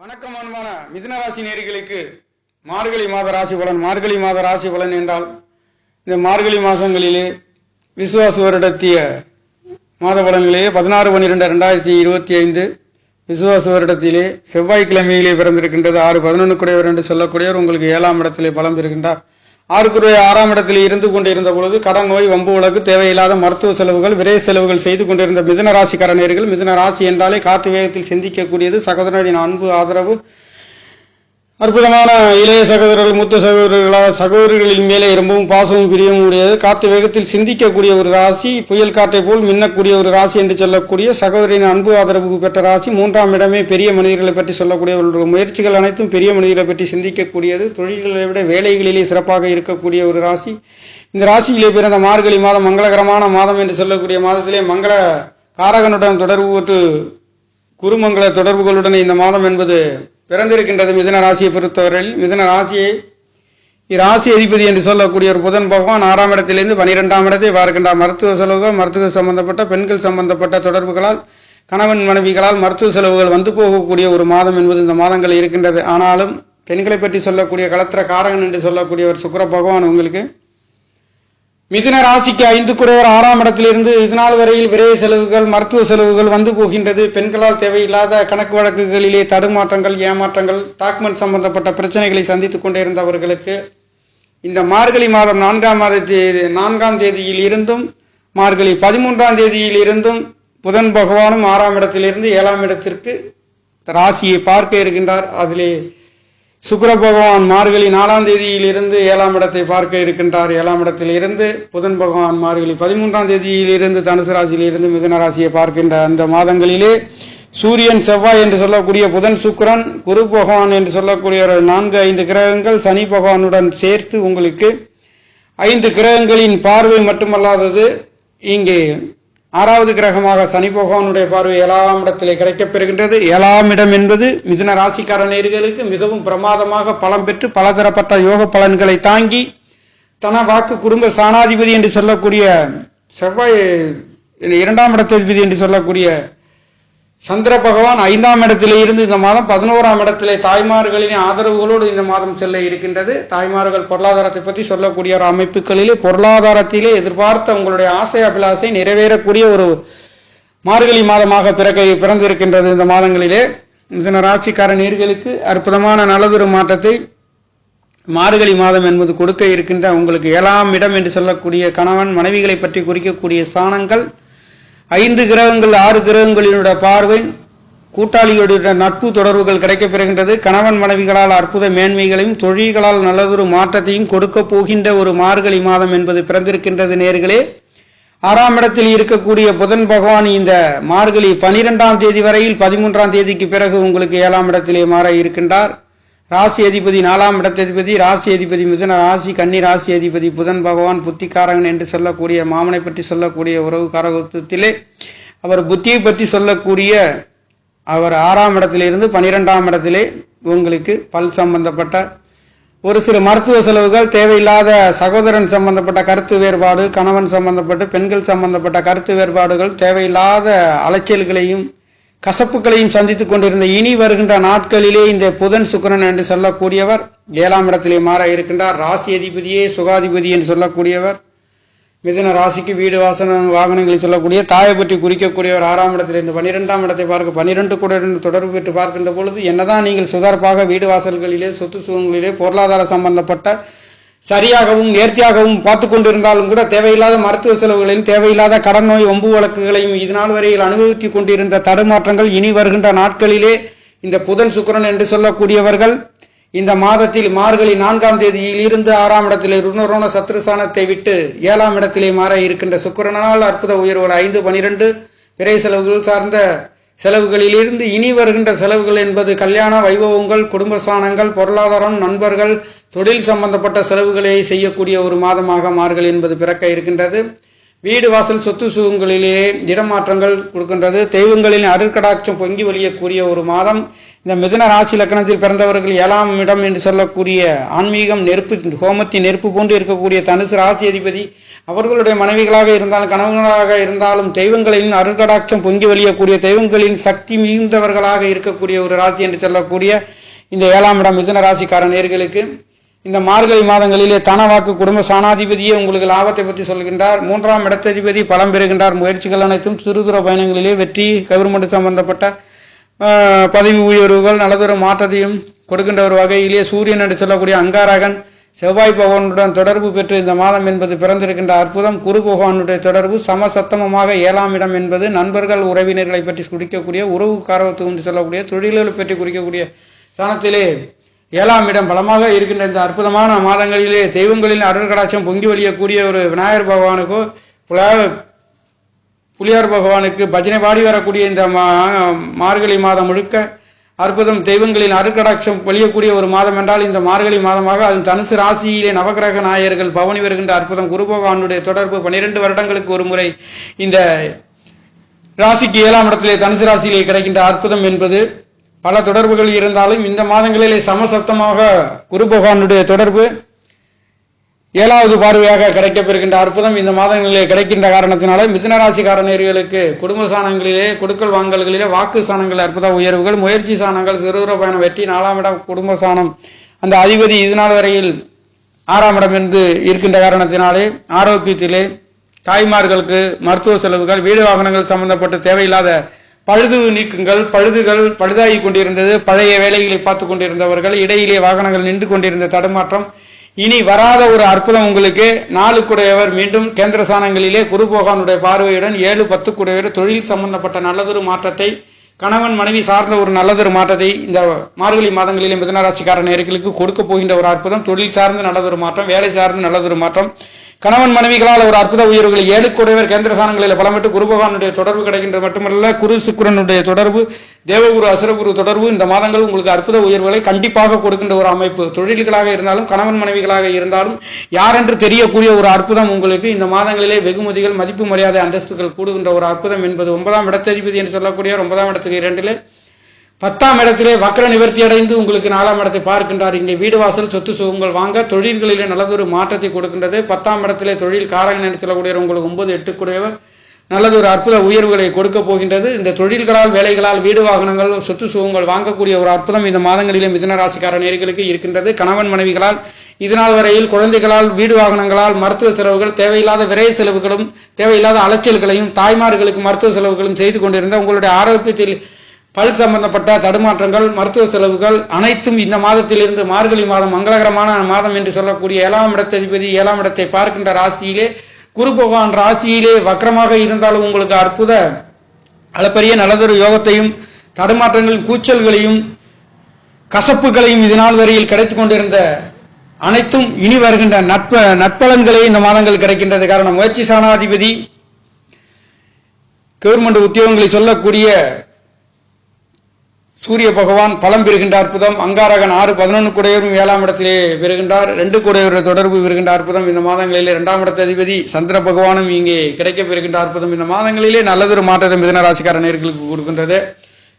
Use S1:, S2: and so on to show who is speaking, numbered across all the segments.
S1: வணக்கம் அன்பான மிதுன ராசி நேர்களுக்கு மார்கழி மாத ராசி பலன் மார்கழி மாத ராசி பலன் என்றால் இந்த மார்கழி மாதங்களிலே விசுவாச வருடத்திய மாத பலன்களிலே பதினாறு பன்னிரெண்டு ரெண்டாயிரத்தி இருபத்தி ஐந்து. விசுவாச வருடத்திலே செவ்வாய்க்கிழமையிலே பிறந்திருக்கின்றது. ஆறு பதினொன்று குடையவர் என்று சொல்லக்கூடியவர் உங்களுக்கு ஏழாம் இடத்திலே பலம் பெறுகின்றார். ஆறுக்குரிய ஆறாம் இடத்தில் இருந்து கொண்டிருந்த பொழுது கடன் நோய் வம்பு உலகு தேவையில்லாத மருத்துவ செலவுகள் விரை செலவுகள் செய்து கொண்டிருந்த மிதுன ராசிக்காரநேர்கள் மிதனராசி என்றாலே காத்து வேகத்தில் சிந்திக்கக்கூடியது சகோதரனின் அன்பு ஆதரவு அற்புதமான இளைய சகோதரர்கள் மூத்த சகோதரர்களா சகோதரிகளின் மேலே ரொம்பவும் பாசமும் பிரியமும் உடையது. காத்து வேகத்தில் சிந்திக்கக்கூடிய ஒரு ராசி புயல் காற்றை போல் மின்னக்கூடிய ஒரு ராசி என்று சொல்லக்கூடிய சகோதரின் அன்பு ஆதரவு பெற்ற ராசி மூன்றாம் இடமே பெரிய மனிதர்களை பற்றி சொல்லக்கூடிய ஒரு முயற்சிகள் அனைத்தும் பெரிய மனிதர்களை பற்றி சிந்திக்கக்கூடியது. தொழில்களை விட வேலைகளிலே சிறப்பாக இருக்கக்கூடிய ஒரு ராசி. இந்த ராசியிலே பிறந்த மார்கழி மாதம் மங்களகரமான மாதம் என்று சொல்லக்கூடிய மாதத்திலே மங்கள காரகனுடன் தொடர்பு பெற்று குருமங்கள தொடர்புகளுடன் இந்த மாதம் என்பது பிறந்திருக்கின்றது மிதுன ராசியை பொறுத்தவரையில் மிதுன ராசியை இராசி அதிபதி என்று சொல்லக்கூடிய ஒரு புதன் பகவான் ஆறாம் இடத்திலிருந்து பனிரெண்டாம் இடத்தை பார்க்கின்றார். மருத்துவ செலவுகள் மருத்துவ சம்பந்தப்பட்ட பெண்கள் சம்பந்தப்பட்ட தொடர்புகளால் கணவன் மனைவிகளால் மருத்துவ செலவுகள் வந்து போகக்கூடிய ஒரு மாதம் என்பது இந்த மாதங்கள் இருக்கின்றது. ஆனாலும் பெண்களை பற்றி சொல்லக்கூடிய களத்திர காரகன் என்று சொல்லக்கூடிய ஒரு சுக்கிர பகவான் உங்களுக்கு மிதுன ராசிக்கு ஐந்து குறைவர் ஆறாம் இடத்திலிருந்து இதுநாள் வரையில் விரைய செலவுகள் மருத்துவ செலவுகள் வந்து போகின்றது. பெண்களால் தேவையில்லாத கணக்கு வழக்குகளிலே தடுமாற்றங்கள் ஏமாற்றங்கள் டாக்குமெண்ட் சம்பந்தப்பட்ட பிரச்சனைகளை சந்தித்துக் கொண்டிருந்தவர்களுக்கு இந்த மார்கழி மாதம் நான்காம் மாத நான்காம் தேதியில் இருந்தும் மார்கழி பதிமூன்றாம் தேதியில் இருந்தும் புதன் பகவானும் ஆறாம் இடத்திலிருந்து ஏழாம் இடத்திற்கு ராசியை பார்க்க இருக்கின்றார். அதிலே சுக்கர பகவான் மார்கழி நாலாம் தேதியிலிருந்து ஏழாம் இடத்தை பார்க்க இருக்கின்றார். ஏழாம் இடத்தில் இருந்து புதன் பகவான் மார்கழி பதிமூன்றாம் தேதியிலிருந்து தனுசு ராசியிலிருந்து மிதுன ராசியை பார்க்கின்ற அந்த மாதங்களிலே சூரியன் செவ்வாய் என்று சொல்லக்கூடிய புதன் சுக்கரன் குரு பகவான் என்று சொல்லக்கூடிய ஒரு நான்கு ஐந்து கிரகங்கள் சனி பகவானுடன் சேர்த்து உங்களுக்கு ஐந்து கிரகங்களின் பார்வை மட்டுமல்லாதது இங்கே ஆறாவது கிரகமாக சனி பகவானுடைய பார்வை ஏழாம் இடத்திலே கிடைக்கப் பெறுகின்றது. ஏழாம் இடம் என்பது மிதுன ராசிக்கார நேர்களுக்கு மிகவும் பிரமாதமாக பலம் பெற்று பலதரப்பட்ட யோக பலன்களை தாங்கி தன வாக்கு குடும்ப ஸ்தானாதிபதி என்று சொல்லக்கூடிய செவ்வாய் இரண்டாம் இடத்ததிபதி என்று சொல்லக்கூடிய சந்திர பகவான் ஐந்தாம் இடத்திலே இருந்து இந்த மாதம் பதினோராம் இடத்திலே தாய்மார்களின் ஆதரவுகளோடு இந்த மாதம் செல்ல இருக்கின்றது. தாய்மார்கள் பொருளாதாரத்தை பற்றி சொல்லக்கூடிய ஒரு அமைப்புகளிலே பொருளாதாரத்திலே எதிர்பார்த்த உங்களுடைய ஆசை அபிலாசை நிறைவேறக்கூடிய ஒரு மார்கழி மாதமாக பிறக்க பிறந்திருக்கின்றது இந்த மாதங்களிலே. மிதன ராசிக்கார நீர்களுக்கு அற்புதமான நல்லதொரு மாற்றத்தை மார்கழி மாதம் என்பது கொடுக்க இருக்கின்ற உங்களுக்கு ஏழாம் இடம் என்று சொல்லக்கூடிய கணவன் மனைவிகளை பற்றி குறிக்கக்கூடிய ஸ்தானங்கள் ஐந்து கிரகங்கள் ஆறு கிரகங்களினுடைய பார்வை கூட்டாளிகளுடைய நட்பு தொடர்புகள் கிடைக்கப் பெறுகின்றது கணவன் மனைவிகளால் அற்புத மேன்மைகளையும் தொழில்களால் நல்லதொரு மாற்றத்தையும் கொடுக்க போகின்ற ஒரு மார்கழி மாதம் என்பது பிறந்திருக்கின்றது நேர்களே. ஆறாம் இடத்தில் இருக்கக்கூடிய புதன் பகவான் இந்த மார்கழி பனிரெண்டாம் தேதி வரையில் பதிமூன்றாம் தேதிக்கு பிறகு உங்களுக்கு ஏழாம் இடத்திலே மாற இருக்கின்றார். ராசி அதிபதி நாலாம் இடத்ததிபதி ராசி அதிபதி மிதுன ராசி கன்னி ராசி அதிபதி புதன் பகவான் புத்திகாரகன் என்று சொல்லக்கூடிய மாமனை பற்றி சொல்லக்கூடிய உறவு காரகத்திலே அவர் புத்தியை பற்றி சொல்லக்கூடிய அவர் ஆறாம் இடத்திலிருந்து பனிரெண்டாம் இடத்திலே உங்களுக்கு பல் சம்பந்தப்பட்ட ஒரு சில மருத்துவ செலவுகள் தேவையில்லாத சகோதரன் சம்பந்தப்பட்ட கருத்து வேறுபாடு கணவன் சம்பந்தப்பட்டு பெண்கள் சம்பந்தப்பட்ட கருத்து வேறுபாடுகள் தேவையில்லாத அலைச்சல்களையும் கசப்புகளையும் சந்தித்துக் கொண்டிருந்த இனி வருகின்ற நாட்களிலே இந்த புதன் சுக்கரன் என்று சொல்லக்கூடியவர் ஏழாம் இடத்திலே மாற இருக்கின்றார். ராசி அதிபதியே சுகாதிபதி என்று சொல்லக்கூடியவர் மிதுன ராசிக்கு வீடு வாசன வாகனங்களை சொல்லக்கூடிய தாயை பற்றி குறிக்கக்கூடியவர் ஆறாம் இடத்திலிருந்து இந்த பன்னிரெண்டாம் இடத்தை பார்க்க பன்னிரெண்டு கூட இருந்து தொடர்பு பெற்று பார்க்கின்ற பொழுது என்னதான் நீங்கள் சுதார்ப்பாக வீடு வாசல்களிலே சொத்து சுகங்களிலே பொருளாதார சம்பந்தப்பட்ட சரியாகவும் நேர்த்தியாகவும் பார்த்து கொண்டிருந்தாலும் கூட தேவையில்லாத மருத்துவ செலவுகளையும் தேவையில்லாத கடன் நோய் ஒம்பு வழக்குகளையும் இதனால் வரையில் அனுபவித்துக் கொண்டிருந்த தடுமாற்றங்கள் இனி வருகின்ற நாட்களிலே இந்த புதன் சுக்கரன் என்று சொல்லக்கூடியவர்கள் இந்த மாதத்தில் மார்கழி நான்காம் தேதியில் இருந்து ஆறாம் இடத்திலே ருணரோண சத்ருஸ்தானத்தை விட்டு ஏழாம் இடத்திலே மாற இருக்கின்ற சுக்கரனால் அற்புத உயர்வுகள் ஐந்து பனிரெண்டு விரை செலவுகள் சார்ந்த செலவுகளிலிருந்து இனி வருகின்ற செலவுகள் என்பது கல்யாண வைபவங்கள் குடும்பஸ்தானங்கள் பொருளாதாரம் நண்பர்கள் தொழில் சம்பந்தப்பட்ட செலவுகளை செய்யக்கூடிய ஒரு மாதமாக மார்கழி என்பது பிறக்க இருக்கின்றது. வீடு வாசல் சொத்து சுகங்களிலே இடமாற்றங்கள் கொடுக்கின்றது. தெய்வங்களின் அருட்கடாட்சம் பொங்கி வழியக்கூடிய ஒரு மாதம். இந்த மிதுன ராசி லக்கணத்தில் பிறந்தவர்கள் ஏழாம் இடம் என்று சொல்லக்கூடிய ஆன்மீகம் நெருப்பு ஹோமத்தின் நெருப்பு போன்று இருக்கக்கூடிய தனுசு ராசி அதிபதி அவர்களுடைய மனைவிகளாக இருந்தாலும் கணவர்களாக இருந்தாலும் தெய்வங்களின் அருட்கடாட்சம் பொங்கி வழியக்கூடிய தெய்வங்களின் சக்தி மிகுந்தவர்களாக இருக்கக்கூடிய ஒரு ராசி என்று சொல்லக்கூடிய இந்த ஏழாம் இடம் மிதுன ராசிக்கார நேர்களுக்கு. இந்த மார்கழி மாதங்களிலே தனவாக்கு குடும்ப சாணாதிபதியே உங்களுக்கு லாபத்தை பற்றி சொல்கின்றார். மூன்றாம் இடத்ததிபதி பலம் பெறுகின்றார். முயற்சிகள் அனைத்தும் சிறு தூர பயணங்களிலே வெற்றி கவர்மெண்ட் சம்பந்தப்பட்ட பதவி உயர்வுகள் நல்லதொரு மாற்றத்தையும் கொடுக்கின்ற ஒரு வகையிலே சூரியன் என்று சொல்லக்கூடிய அங்காரகன் செவ்வாய் பகவானுடன் தொடர்பு பெற்று இந்த மாதம் என்பது பிறந்திருக்கின்ற அற்புதம். குரு பகவானுடைய தொடர்பு சமசத்தமமாக ஏழாம் இடம் என்பது நண்பர்கள் உறவினர்களை பற்றி குறிக்கக்கூடிய உறவு காரவத்துவம் என்று சொல்லக்கூடிய தொழில்களை பற்றி குறிக்கக்கூடிய ஸ்தானத்திலே ஏழாம் இடம் பலமாக இருக்கின்ற இந்த அற்புதமான மாதங்களிலே தெய்வங்களின் அருள்கடாட்சம் பொங்கி வழியக்கூடிய ஒரு விநாயகர் பகவானுக்கோ புல- புலியார் பகவானுக்கு பஜனை பாடி வரக்கூடிய இந்த மா- மார்கழி மாதம் முழுக்க அற்புதம் தெய்வங்களின் அருக்கடாட்சம் பொழியக்கூடிய ஒரு மாதம் என்றால் இந்த மார்கழி மாதமாக அது தனுசு ராசியிலே நவகிரக நாயர்கள் பவனி வருகின்ற அற்புதம் குரு பகவானுடைய தொடர்பு பன்னிரெண்டு வருடங்களுக்கு ஒரு முறை இந்த ராசிக்கு ஏழாம் இடத்திலே தனுசு ராசியிலே கிடைக்கின்ற அற்புதம் என்பது பல தொடர்புகள் இருந்தாலும் இந்த மாதங்களிலே சமசப்தமாக குரு பகவானுடைய தொடர்பு ஏழாவது பார்வையாக கிடைக்கப்பெறுகின்ற அற்புதம் இந்த மாதங்களிலே கிடைக்கின்ற காரணத்தினால மிதுன நேர்களுக்கு குடும்ப சாணங்களிலே கொடுக்கல் வாங்கல்களிலே வாக்கு சாணங்கள் அற்புத உயர்வுகள் முயற்சி சாணங்கள் சிறுவர பயணம் வெற்றி நாலாம் இடம் குடும்ப சாணம் அந்த அதிபதி இதுநாள் வரையில் ஆறாம் இடம் என்று இருக்கின்ற காரணத்தினாலே ஆரோக்கியத்திலே தாய்மார்களுக்கு மருத்துவ செலவுகள் வீடு வாகனங்கள் சம்பந்தப்பட்ட தேவையில்லாத பழுது நீக்குங்கள் பழுதுகள் பழுதாகி கொண்டிருந்தது. பழைய வேலைகளை பார்த்து கொண்டிருந்தவர்கள் இடையிலே வாகனங்கள் நின்று கொண்டிருந்த தடுமாற்றம். இனி வராத ஒரு அற்புதம் உங்களுக்கு. நாளுக்குடையவர் மீண்டும் கேந்திர ஸ்தானங்களிலே குருபோகானுடைய பார்வையுடன் ஏழு பத்துக்குடையவர் தொழில் சம்பந்தப்பட்ட நல்லதொரு மாற்றத்தை கணவன் மனைவி சார்ந்த ஒரு நல்லதொரு மாற்றத்தை இந்த மார்கழி மாதங்களிலே மிதனராசிக்கார நேர்களுக்கு கொடுக்க போகின்ற ஒரு அற்புதம். தொழில் சார்ந்த நல்லதொரு மாற்றம் வேலை சார்ந்த நல்லதொரு மாற்றம். கணவன் மனைவிகளால் ஒரு அற்புத உயர்வுகள் ஏழு குடைவர் கேந்திர பலமிட்டு குரு பகவானுடைய தொடர்பு கிடைக்கின்றது மட்டுமல்ல குரு சுக்கிரனுடைய தொடர்பு தேவகுரு அசுரகுரு தொடர்பு இந்த மாதங்கள் உங்களுக்கு அற்புத உயர்வுகளை கண்டிப்பாக கொடுக்கின்ற ஒரு அமைப்பு. தொழில்களாக இருந்தாலும் கணவன் மனைவிகளாக இருந்தாலும் யாரென்று தெரியக்கூடிய ஒரு அற்புதம் உங்களுக்கு இந்த மாதங்களிலே வெகுமதிகள் மதிப்பு மரியாதை அந்தஸ்துகள் கூடுகின்ற ஒரு அற்புதம் என்பது ஒன்பதாம் இடத்ததிபதி என்று சொல்லக்கூடிய ஒன்பதாம் இடத்துக்கு இரண்டிலே பத்தாம் இடத்திலே வக்ர நிவர்த்தி அடைந்து உங்களுக்கு நாலாம் இடத்தை பார்க்கின்றார். இங்கே வீடு வாசல் சொத்து சுகங்கள் வாங்க தொழில்களிலே நல்லதொரு மாற்றத்தை கொடுக்கின்றது. பத்தாம் இடத்திலே தொழில் காரகன் என்று சொல்லக்கூடிய உங்களுக்கு ஒன்பது எட்டுக்குடையவர் நல்லதொரு அற்புத உயர்வுகளை கொடுக்க போகின்றது. இந்த தொழில்களால் வேலைகளால் வீடு வாகனங்கள் சொத்து சுகங்கள் வாங்கக்கூடிய ஒரு அற்புதம் இந்த மாதங்களிலே மிதனராசிக்கார நேர்களுக்கு இருக்கின்றது. கணவன் மனைவிகளால் இதனால் வரையில் குழந்தைகளால் வீடு வாகனங்களால் மருத்துவ செலவுகள் தேவையில்லாத விரை செலவுகளும் தேவையில்லாத அலைச்சல்களையும் தாய்மார்களுக்கு மருத்துவ செலவுகளும் செய்து கொண்டிருந்த உங்களுடைய ஆரோக்கியத்தில் பல் சம்பந்தப்பட்ட தடுமாற்றங்கள் மருத்துவ செலவுகள் அனைத்தும் இந்த மாதத்திலிருந்து மார்கழி மாதம் மங்களகரமான மாதம் என்று சொல்லக்கூடிய ஏழாம் இடத்ததிபதி ஏழாம் இடத்தை பார்க்கின்ற ராசியிலே குரு பகவான் ராசியிலே வக்கரமாக இருந்தாலும் உங்களுக்கு அற்புத அளப்பரிய நல்லதொரு யோகத்தையும் தடுமாற்றங்களின் கூச்சல்களையும் கசப்புகளையும் இதனால் வரையில் கிடைத்து கொண்டிருந்த அனைத்தும் இனி வருகின்ற நட்ப நட்பலன்களே இந்த மாதங்கள் கிடைக்கின்றது. காரணம் முயற்சி சாணாதிபதி கவர்மெண்ட் உத்தியோகங்களை சொல்லக்கூடிய சூரிய பகவான் பலம் பெறுகின்ற அற்புதம். அங்காரகன் ஆறு பதினொன்று குடையவரும் ஏழாம் இடத்திலே பெறுகின்றார். ரெண்டு குடையவர தொடர்பு பெறுகின்ற அற்புதம் இந்த மாதங்களிலே. இரண்டாம் இடத்த அதிபதி சந்திர பகவானும் இங்கே கிடைக்க பெறுகின்ற அற்புதம் இந்த மாதங்களிலே. நல்லதொரு மாற்றத்தை மிதனராசிக்கார நேர்களுக்கு கொடுக்கின்றது.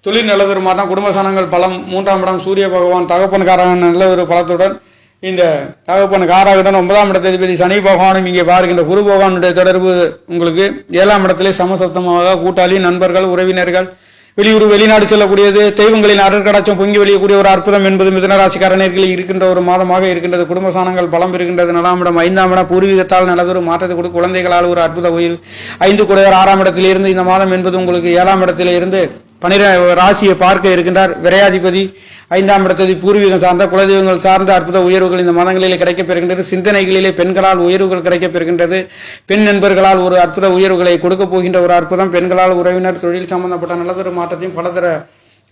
S1: தொழில் நல்லதொரு மாற்றம் குடும்ப சாணங்கள் பலம் மூன்றாம் இடம் சூரிய பகவான் தகப்பன்காரன் நல்ல ஒரு பலத்துடன் இந்த தகப்பன் காராகுடன் ஒன்பதாம் இடத்த அதிபதி சனி பகவானும் இங்கே பாருகின்ற குரு பகவானுடைய தொடர்பு உங்களுக்கு ஏழாம் இடத்திலே சமசப்தமாக கூட்டாளி நண்பர்கள் உறவினர்கள் வெளியூர் வெளிநாடு செல்லக்கூடியது தெய்வங்களின் அருட்கடாச்சம் பொங்கி வெளியக்கூடிய ஒரு அற்புதம் என்பது மிதனராசிக்காரர்கள் இருக்கின்ற ஒரு மாதமாக இருக்கின்றது. குடும்ப சாணங்கள் பலம் இருக்கின்றது நாலாம் இடம் ஐந்தாம் இடம் பூர்வீகத்தால் நல்லதொரு மாற்றத்தை கொடுக்கும் குழந்தைகளால் ஒரு அற்புத உயிர் ஐந்து குடையர் ஆறாம் இடத்திலிருந்து இந்த மாதம் என்பது உங்களுக்கு ஏழாம் இடத்திலிருந்து பனிர ராசியை பார்க்க இருக்கின்றார் விரையாதிபதி. ஐந்தாம் இடத்ததி பூர்வீகம் சார்ந்த குலதெய்வங்கள் சார்ந்த அற்புத உயர்வுகள் இந்த மதங்களிலே கிடைக்கப்பெறுகின்றது. சிந்தனைகளிலே பெண்களால் உயர்வுகள் கிடைக்கப்பெறுகின்றது. பெண் நண்பர்களால் ஒரு அற்புத உயர்வுகளை கொடுக்க போகின்ற ஒரு அற்புதம். பெண்களால் உறவினர் தொழில் சம்பந்தப்பட்ட நல்லதொரு மாற்றத்தையும் பலதர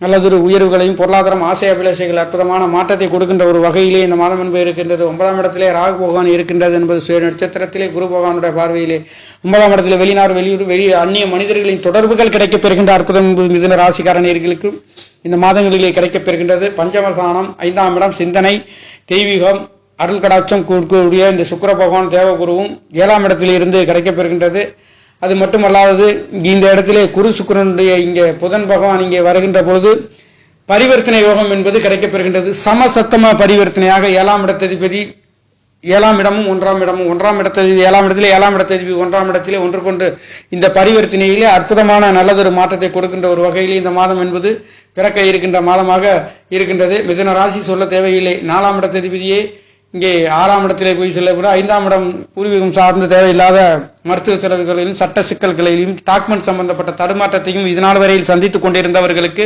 S1: நல்லதொரு உயர்வுகளையும் பொருளாதாரம் ஆசை அபிலாஷைகள் அற்புதமான மாற்றத்தை கொடுக்கின்ற ஒரு வகையிலே இந்த மாதம் என்பது இருக்கின்றது. ஒன்பதாம் இடத்திலே ராகு பகவான் இருக்கின்றது என்பது சுய நட்சத்திரத்திலே குரு பகவானுடைய பார்வையிலே. ஒன்பதாம் இடத்தில் வெளிநாடு வெளியூர் வெளி அந்நிய மனிதர்களின் தொடர்புகள் கிடைக்கப்பெறுகின்ற அற்புதம் என்பது மிதுன ராசிக்காரர்களுக்கு இந்த மாதங்களிலே கிடைக்கப்பெறுகின்றது பஞ்சமசானம் ஐந்தாம் இடம் சிந்தனை தெய்வீகம் அருள் கடாட்சம் கொடுக்கக்கூடிய இந்த சுக்கர பகவான் தேவகுருவும் ஏழாம் இடத்தில் இருந்து கிடைக்கப்பெறுகின்றது அது மட்டுமல்லாதது இந்த இடத்திலே குரு சுக்கிரனுடைய இங்கே புதன் பகவான் இங்கே வருகின்ற பொழுது பரிவர்த்தனை யோகம் என்பது கிடைக்கப்பெறுகின்றது. சமசத்தம பரிவர்த்தனையாக ஏழாம் இடத்ததிபதி ஏழாம் இடமும் ஒன்றாம் இடமும் ஒன்றாம் இடத்ததிபதி ஏழாம் இடத்திலே ஏழாம் இடத்ததிபதி ஒன்றாம் இடத்திலே ஒன்று கொண்டு இந்த பரிவர்த்தனையிலே அற்புதமான நல்லதொரு மாற்றத்தை கொடுக்கின்ற ஒரு வகையில் இந்த மாதம் என்பது பிறக்க இருக்கின்ற மாதமாக இருக்கின்றது. மிதன ராசி சொல்ல தேவையில்லை. நாலாம் இடத்ததிபதியே இங்கே ஆறாம் இடத்திலே போய் செல்லக்கூட ஐந்தாம் இடம் பூர்வீகம் சார்ந்த தேவையில்லாத மருத்துவ செலவுகளையும் சட்ட சிக்கல்களையும் டாக்குமெண்ட் சம்பந்தப்பட்ட தடுமாற்றத்தையும் இதனால் வரையில் சந்தித்துக் கொண்டிருந்தவர்களுக்கு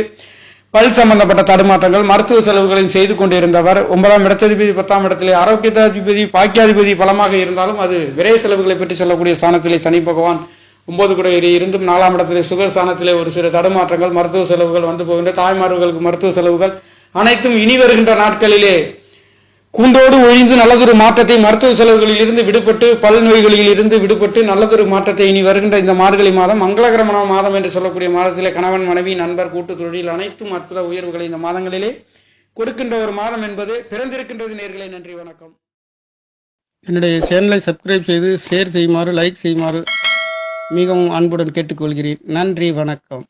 S1: பல் சம்பந்தப்பட்ட தடுமாற்றங்கள் மருத்துவ செலவுகளையும் செய்து கொண்டிருந்தவர். ஒன்பதாம் இடத்ததிபதி பத்தாம் இடத்திலே ஆரோக்கியத்தாதிபதி பாக்கியாதிபதி பலமாக இருந்தாலும் அது விரை செலவுகளை பற்றி சொல்லக்கூடிய ஸ்தானத்திலே சனி பகவான் ஒன்பது கூட இருந்தும் நாலாம் இடத்திலே சுகஸ்தானத்திலே ஒரு சில தடுமாற்றங்கள் மருத்துவ செலவுகள் வந்து போகின்ற தாய்மார்களுக்கு மருத்துவ செலவுகள் அனைத்தும் இனி வருகின்ற நாட்களிலே கூண்டோடு ஒழிந்து நல்லதொரு மாற்றத்தை மருத்துவ செலவுகளில் இருந்து விடுபட்டு பல் நோய்களில் இருந்து விடுபட்டு நல்லதொரு மாற்றத்தை இனி வருகின்ற இந்த மார்கழி மாதம் மங்களகரமான மாதம் என்று சொல்லக்கூடிய மாதத்திலே கணவன் மனைவி நண்பர் கூட்டு தொழில் அனைத்தும் அற்புத உயர்வுகளை இந்த மாதங்களிலே கொடுக்கின்ற ஒரு மாதம் என்பது பிறந்திருக்கின்றது நேர்களை. நன்றி வணக்கம். என்னுடைய சேனலை சப்ஸ்கிரைப் செய்து ஷேர் செய்யுமாறு லைக் செய்யுமாறு மிகவும் அன்புடன் கேட்டுக்கொள்கிறேன். நன்றி வணக்கம்.